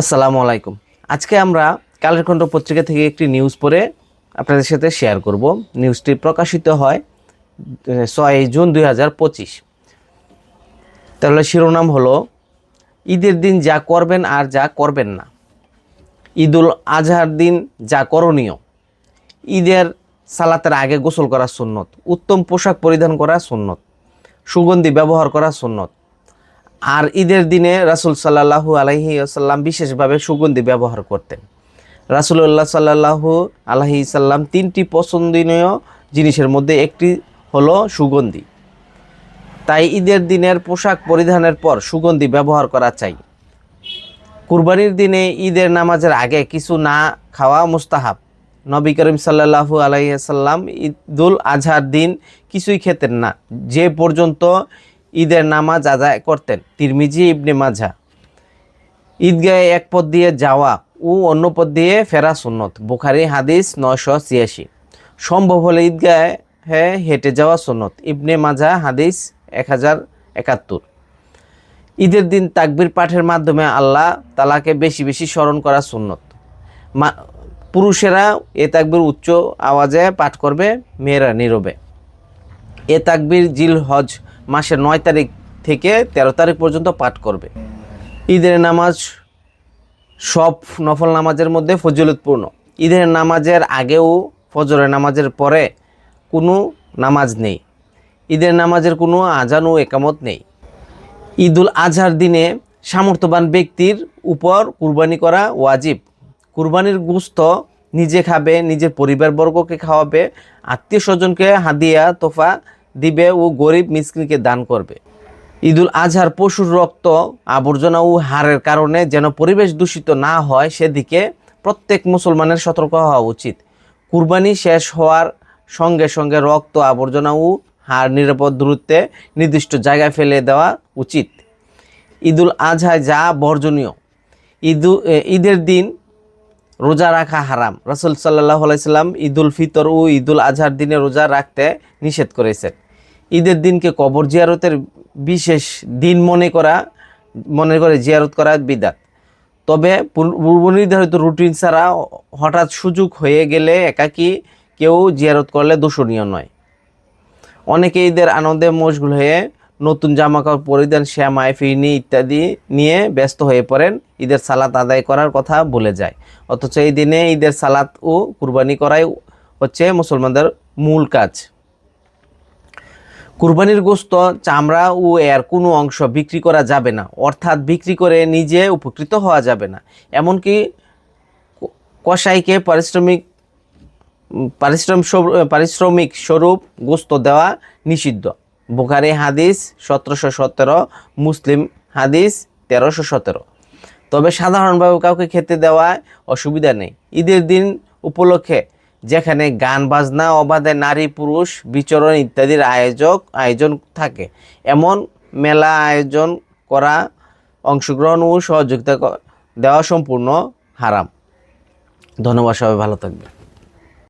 আসসালামু আলাইকুম। আজকে আমরা কালের কণ্ঠ পত্রিকা থেকে একটি নিউজ পড়ে আপনাদের সাথে শেয়ার করব। নিউজটি প্রকাশিত হয় ছয় জুন দুই হাজার পঁচিশ। তাহলে শিরোনাম হলো, ঈদের দিন যা করবেন আর যা করবেন না। ঈদুল আজহার দিন যা করণীয়। ঈদের সালাতের আগে গোসল করা সুন্নত, উত্তম পোশাক পরিধান করা সুন্নত, সুগন্ধি ব্যবহার করা সুন্নত আর ঈদের দিনে রাসুল সাল্লাহু আলহি আসাল্লাম বিশেষভাবে সুগন্ধি ব্যবহার করতেন। রাসুল্লাহ সাল্লাহু আলহি সাল্লাম তিনটি পছন্দনীয় জিনিসের মধ্যে একটি হলো সুগন্ধি। তাই ঈদের দিনের পোশাক পরিধানের পর সুগন্ধি ব্যবহার করা চাই। কুরবানির দিনে ঈদের নামাজের আগে কিছু না খাওয়া মুস্তাহাব। নবী করিম সাল্লাহু আলাইসাল্লাম ঈদুল আজহার দিন কিছুই খেতেন না। যে পর্যন্ত ঈদের নামাজ আদায় করতেন। তিরমিজি, ইবনে মাজা ঈদগাহে এক পথ দিয়ে যাওয়া ও অন্য পথ দিয়ে ফেরা সুন্নত। বুখারি হাদিস নয়শো ছিয়াশি। সম্ভব হলে ঈদগাহে হেঁটে যাওয়া সুন্নত। ইবনে মাজা হাদিস এক হাজার একাত্তর। ঈদের দিন তাকবির পাঠের মাধ্যমে আল্লাহ তালাকে বেশি বেশি স্মরণ করা সুন্নত। মা, পুরুষেরা এ তাকবির উচ্চ আওয়াজে পাঠ করবে, মেয়েরা নীরবে। এ তাকবির জিল হজ মাসের নয় তারিখ থেকে তেরো তারিখ পর্যন্ত পাঠ করবে। ঈদের নামাজ সব নফল নামাজের মধ্যে ফজিলতপূর্ণ। ঈদের নামাজের আগেও, ফজরের নামাজের পরে কোনো নামাজ নেই। ঈদের নামাজের কোনো আজান ও একামত নেই। ঈদুল আজহার দিনে সামর্থ্যবান ব্যক্তির উপর কুরবানি করা ওয়াজিব। কুরবানির গুস্ত নিজে খাবে, নিজের পরিবারবর্গকে খাওয়াবে, আত্মীয় স্বজনকে হাদিয়া, তোফা দিবে ও গরিব মিসকিনকে দান করবে। ঈদুল আজহার পশুর রক্ত, আবর্জনা ও হারের কারণে যেন পরিবেশ দূষিত না হয়, সেদিকে প্রত্যেক মুসলমানের সতর্ক হওয়া উচিত। কুরবানি শেষ হওয়ার সঙ্গে সঙ্গে রক্ত, আবর্জনা ও হার নিরাপদ দূরত্বে নির্দিষ্ট জায়গায় ফেলে দেওয়া উচিত। ঈদুল আজহায় যা বর্জনীয়। ঈদু ঈদের দিন রোজা রাখা হারাম। রাসুল সাল্লাহ আলাইসাল্লাম ঈদুল ফিতর ও ঈদুল আজহার দিনে রোজা রাখতে নিষেধ করেছেন। ঈদের দিনকে কবর জিয়ারতের বিশেষ দিন মনে করা, মনে করে জিয়ারত করা বিদাত। তবে পূর্ব নির্ধারিত রুটিন ছাড়া হঠাৎ সুযোগ হয়ে গেলে একাকি কেউ জিয়ারত করলে দূষণীয় নয়। অনেকে ঈদের আনন্দে মশগুল হয়ে নতুন জামা কাপড় পরিধান শ্যামায় ফিরনি ইত্যাদি নিয়ে ব্যস্ত হয়ে পড়েন। ঈদের সালাত আদায় করার কথা বলে যায়। অথচ এই দিনে ঈদের সালাত ও কুরবানি করাই হচ্ছে মুসলমানদের মূল কাজ। কুরবানির গোস্ত, চামড়া ও এর কোনো অংশ বিক্রি করা যাবে না, অর্থাৎ বিক্রি করে নিজে উপকৃত হওয়া যাবে না। এমনকি কসাইকে পারিশ্রমিক, পারিশ্রম পারিশ্রমিক স্বরূপ গোস্ত দেওয়া নিষিদ্ধ। বুখারি হাদিস সতেরোশো সতেরো, মুসলিম হাদিস তেরোশো সতেরো। তবে সাধারণভাবে কাউকে খেতে দেওয়ায় অসুবিধা নেই। ঈদের দিন উপলক্ষে যেখানে গান, বাজনা, অবাধে নারী, পুরুষ, বিচরণ ইত্যাদির আয়োজক, আয়োজন থাকে। এমন মেলা আয়োজন করা, অংশগ্রহণ ও সহযোগিতা দেওয়া সম্পূর্ণ হারাম। ধন্যবাদ, সবাই ভালো থাকবে